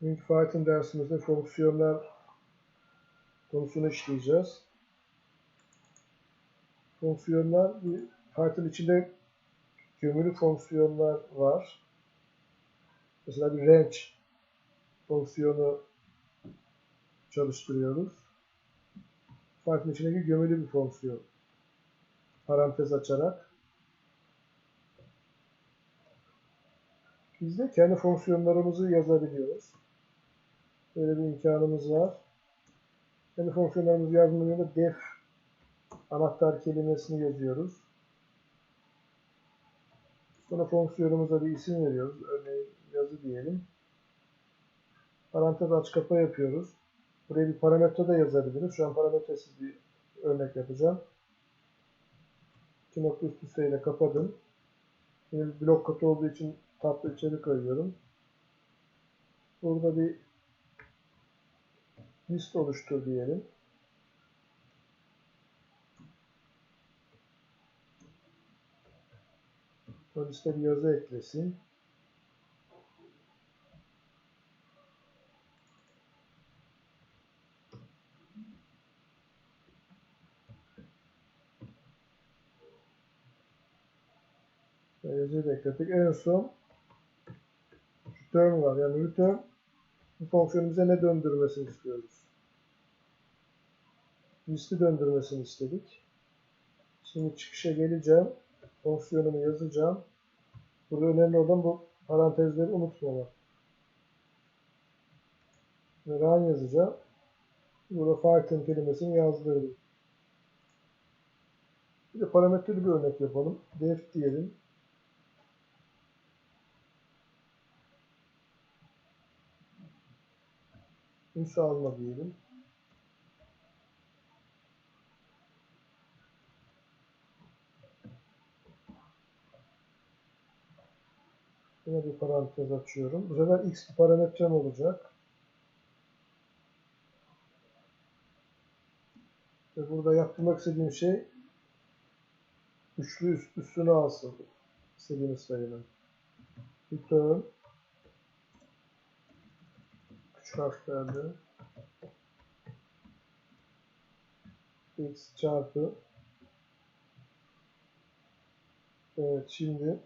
Bugünkü Python dersimizde fonksiyonlar konusunu işleyeceğiz. Fonksiyonlar, Python içinde gömülü fonksiyonlar var. Mesela bir range fonksiyonu çalıştırıyoruz. Python içindeki gömülü bir fonksiyon. Parantez açarak. Biz de kendi fonksiyonlarımızı yazabiliyoruz. Böyle bir imkanımız var. Kendi fonksiyonlarımızı yazmanın yanında def anahtar kelimesini yazıyoruz. Sonra fonksiyonumuza bir isim veriyoruz. Örneğin yazı diyelim. Parantez aç kapa yapıyoruz. Buraya bir parametre de yazabiliriz. Şu an parametresiz bir örnek yapacağım. İki nokta üst üste kapadım. Şimdi blok katı olduğu için tatlı içeri koyuyorum. Burada bir list oluştur diyelim. O liste bir yazı eklesin. Yazıyı da ekledik. En son return var. Yani return bu fonksiyonu bize ne döndürmesini istiyoruz? Listi döndürmesini istedik. Şimdi çıkışa geleceğim. Fonksiyonumu yazacağım. Burada önemli olan bu parantezleri unutmamak. Run yazacağım. Burada Python kelimesini yazdırdım. Bir de parametreli bir örnek yapalım. def diyelim. Alma diyelim. Yine bir parantez açıyorum. Bu sefer x bir parametrem olacak. Ve burada yaptırmak istediğim şey üçlü üst, üstüne alsın. İstediğimiz sayının. Return harflerle x çarpı Evet şimdi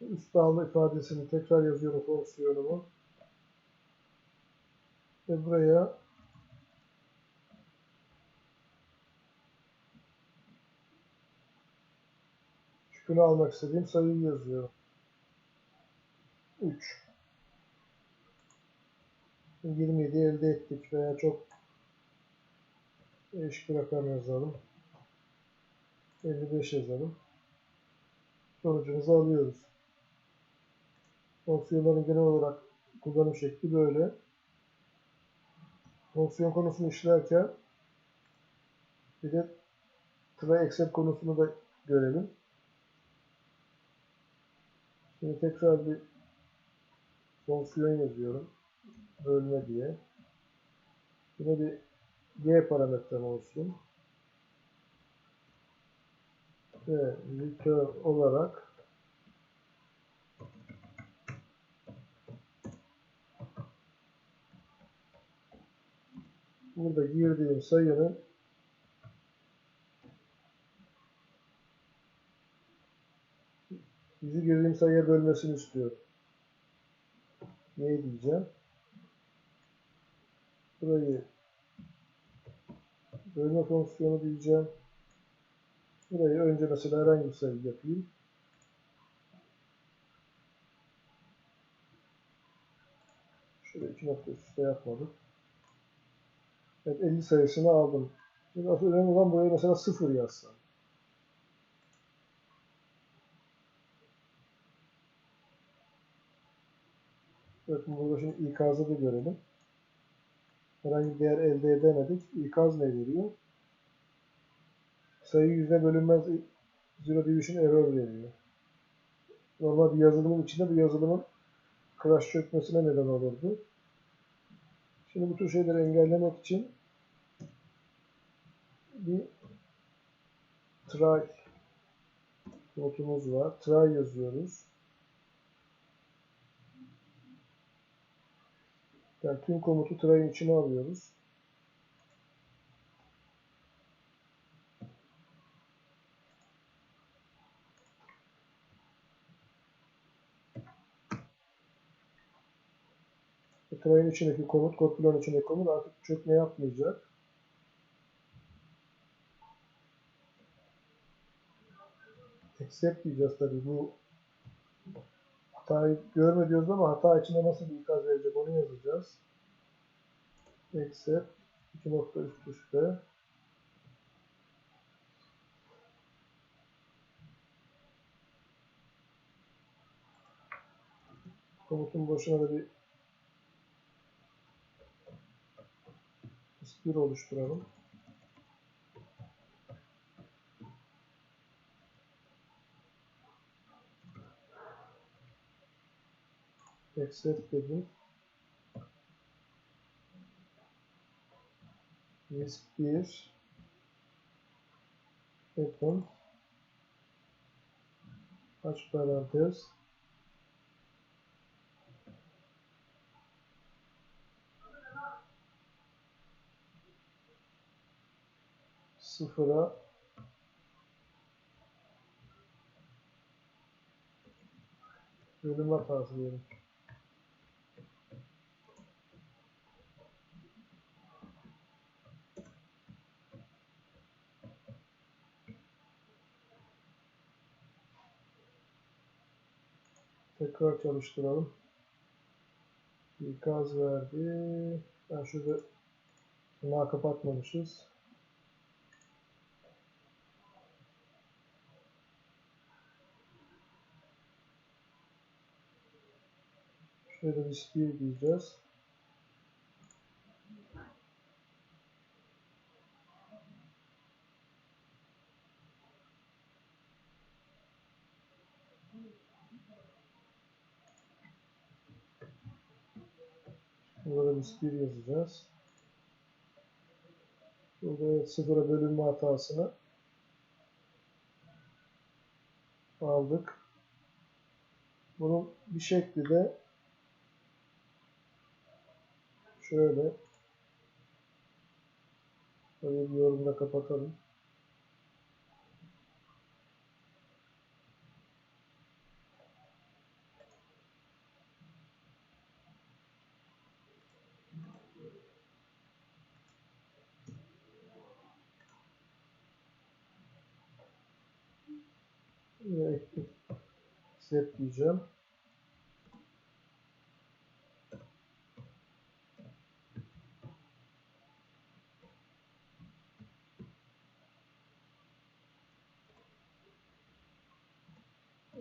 üst alma ifadesini tekrar yazıyorum fonksiyonumu. Ve buraya küpünü almak istediğim sayıyı yazıyorum. 3. 27 elde ettik veya çok bir rakam yazalım. 55 yazalım. Sonucumuzu alıyoruz. Fonksiyonların genel olarak kullanım şekli böyle. Fonksiyon konusunu işlerken bir de try except konusunu da görelim. Şimdi tekrar bir fonksiyon yazıyorum. Bölme diye. Yine bir g parametrem olsun. Ve return olarak burada girdiğim sayının yüzü girdiğim sayıya bölmesini istiyorum. Ne diyeceğim? Burayı bölme fonksiyonu diyeceğim. Burayı önce mesela herhangi bir sayı yapayım. Şöyle iki nokta üst üste yapmadım. Evet 50 sayısını aldım. Şimdi önemli olan buraya mesela 0 yazsam. Evet burada şimdi ikazı da görelim. Herhangi bir değer elde edemedik. İkaz ne veriyor? Sayı yüzde bölünmez zero division error veriyor. Normal bir yazılımın içinde bu yazılımın crash çökmesine neden olurdu. Şimdi bu tür şeyleri engellemek için bir try notumuz var. Try yazıyoruz. Yani tüm komutu try'in içine alıyoruz. Bu try'in içindeki komut, kod içindeki komut artık çökme yapmayacak. Accept diyeceğiz tabii bu hatayı görme diyoruz ama hata içinde nasıl bir ikaz verecek onu yazacağız. Üst üste komutun başına da bir bir oluşturalım. Accept dedim. Risk 1 open aç parantez sıfıra bölüm hatası diyelim. Tekrar çalıştıralım. İkaz verdi. Ben şurada bunu kapatmamışız. Şöyle bir 1 diyeceğiz. Burada biz 1 yazacağız. Burada sıfıra bölünme hatasını aldık. Bunun bir şekli de şöyle bir yorumda kapatalım. Ve set diyeceğim.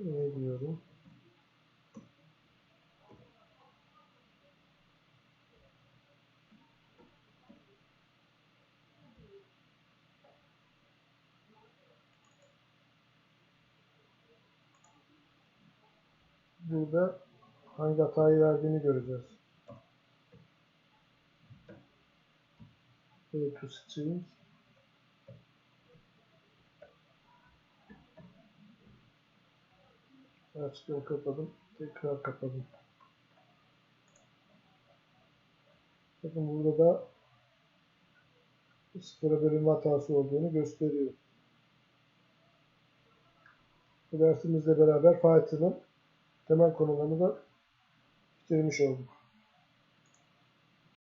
Ne diyorum? Burada hangi hatayı verdiğini göreceğiz. Go to streams. Açtım kapadım. Tekrar kapadım. Bakın burada da sıfıra bölünme hatası olduğunu gösteriyor. Bu dersimizle beraber Python'ın temel konularını da bitirmiş olduk.